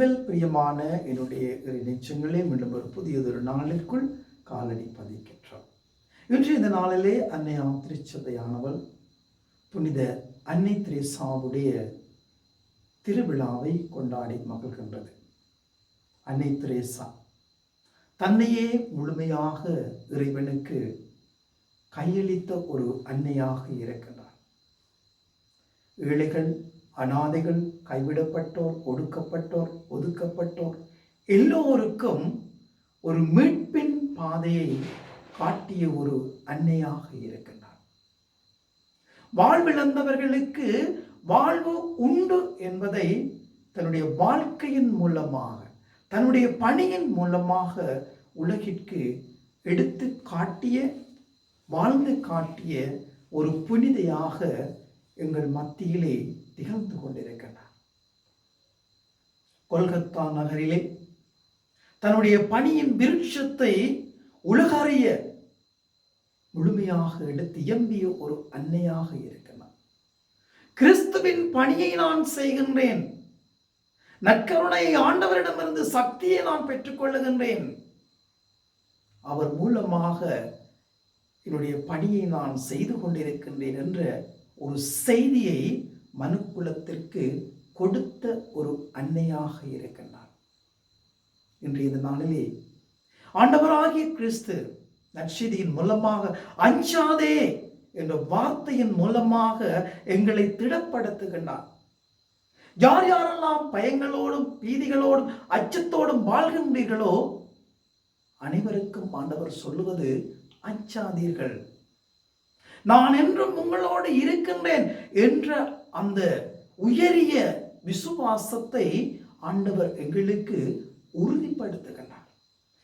கிறிஸ்துவில் பிரியமான என்னுடைய நிச்சயங்களே மீண்டும் ஒரு புதியதொரு நாளிற்குள் காலடி பதிக்கின்றோம். இன்று இந்த நாளிலே அன்னை திருச்சபையானவள் புனித அன்னை திரேசாவுடைய திருவிழாவை கொண்டாடி மகிழ்கின்றது. அன்னை திரேசா தன்னையே முழுமையாக இறைவனுக்கு கையளித்த ஒரு அன்னையாக இருக்கின்றார். ஏழைகள் அனாதைகள் கைவிடப்பட்டோர் ஒடுக்கப்பட்டோர் ஒதுக்கப்பட்டோர். எல்லோருக்கும் ஒரு மீட்பின் பாதையை காட்டிய ஒரு அன்னையாக இருக்கின்றார். வாழ்விழந்தவர்களுக்கு வாழ்வு உண்டு என்பதை தன்னுடைய வாழ்க்கையின் மூலமாக தன்னுடைய பணியின் மூலமாக உலகிற்கு எடுத்து காட்டிய வாழ்ந்து காட்டிய ஒரு புனிதையாக எங்கள் மத்தியிலே திகழ்ந்து கொண்டிருக்கின்றார் கொல்கத்தா நகரிலே தன்னுடைய பணியின் விருட்சத்தை உலகறிய முழுமையாக எடுத்து இயம்பிய ஒரு அன்னையாக இருக்கிறார் கிறிஸ்துவின் பணியை நான் செய்கின்றேன். நற்கருணை ஆண்டவரிடமிருந்து சக்தியை நான் பெற்றுக்கொள்ளுகின்றேன். அவர் மூலமாக என்னுடைய பணியை நான் செய்து கொண்டிருக்கின்றேன் என்ற ஒரு செய்தியை மனுக்குலத்திற்கு கொடுத்த ஒரு அன்னையாக இருக்கின்றார் இன்றைய நாளிலே ஆண்டவராகிய கிறிஸ்து நற்செய்தியின் மூலமாக அஞ்சாதே என்ற வார்த்தையின் மூலமாக எங்களை திடப்படுத்துகின்றார். யார் யாரெல்லாம் பயங்களோடும் பீதிகளோடும் அச்சத்தோடும் வாழ்கின்றீர்களோ அனைவருக்கும் ஆண்டவர் சொல்லுவது அஞ்சாதீர்கள். நான் என்றும் உங்களோடு இருக்கின்றேன் என்ற அந்த உயரிய விசுவாசத்தை ஆண்டவர் எங்களுக்கு உறுதிப்படுத்துகின்றார்.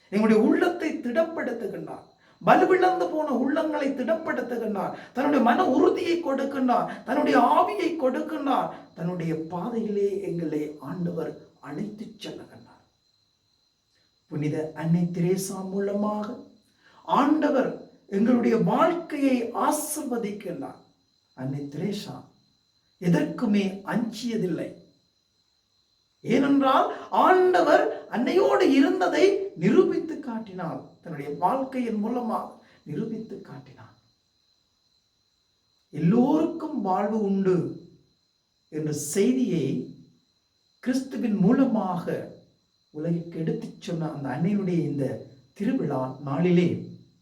எங்களுடைய உள்ளத்தை திடப்படுத்துகின்றார். வலுவிழந்து போன உள்ளங்களை திடப்படுத்துகின்றார். தன்னுடைய மன உறுதியை கொடுக்கின்றார். தன்னுடைய ஆவியை கொடுக்கின்றார். தன்னுடைய பாதையிலே எங்களை ஆண்டவர் அழைத்துச் செல்லுகின்றார். புனித அன்னை திரேசா மூலமாக ஆண்டவர் எங்களுடைய வாழ்க்கையை ஆசிர்வதிக்கின்றார். அன்னை திரேசா எதற்குமே அஞ்சியதில்லை. ஏனென்றால் ஆண்டவர் அன்னையோடு இருந்ததை நிரூபித்து காட்டினார். தன்னுடைய வாழ்க்கையின் மூலமாக நிரூபித்து காட்டினார். எல்லோருக்கும் வாழ்வு உண்டு என்ற செய்தியை கிறிஸ்துவின் மூலமாக உலகிற்கு எடுத்துச் சொன்ன அந்த அன்னையுடைய இந்த திருவிழா நாளிலே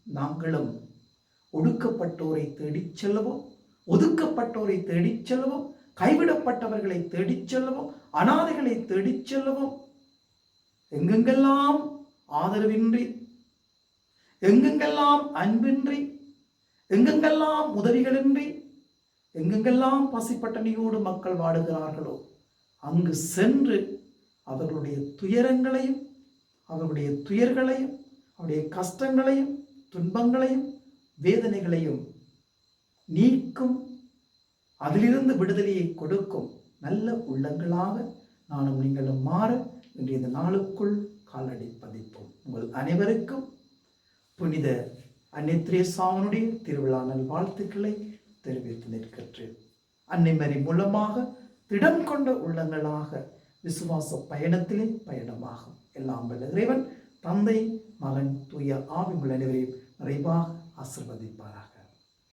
நாங்களும் ஒடுக்கப்பட்டோரை தேடிச் செல்லவும் ஒதுக்கப்பட்டோரை தேடிச் செல்லவும் கைவிடப்பட்டவர்களை தேடிச் செல்லவும் அனாதைகளை தேடிச் செல்லவும். எங்கெங்கெல்லாம் ஆதரவின்றி எங்கெங்கெல்லாம் அன்பின்றி எங்கெங்கெல்லாம் உதவிகளின்றி எங்கெங்கெல்லாம் பசிப்பட்டணியோடு மக்கள் வாடுகிறார்களோ அங்கு சென்று அவர்களுடைய துயரங்களையும் அவர்களுடைய துயர்களையும் அவருடைய கஷ்டங்களையும் துன்பங்களையும் வேதனைகளையும் நீக்கும் அதிலிருந்து விடுதலையை கொடுக்கும் நல்ல உள்ளங்களாக நானும் நீங்களும் மாற இன்றைய இந்த நாளுக்குள் காலடி பதிப்போம். உங்கள் அனைவருக்கும் புனித அன்னித்ரேசாவனுடைய திருவிழா நல் வாழ்த்துக்களை தெரிவித்து நிற்கின்றேன் அன்னைமரி மூலமாக திடம் கொண்ட உள்ளங்களாக விசுவாச பயணத்திலே பயணமாகும். எல்லாம் வல்ல இறைவன் தந்தை மகன் தூய ஆவி உள்ள அனைவரையும் நிறைவாக ஆசிர்வதிப்பாராக.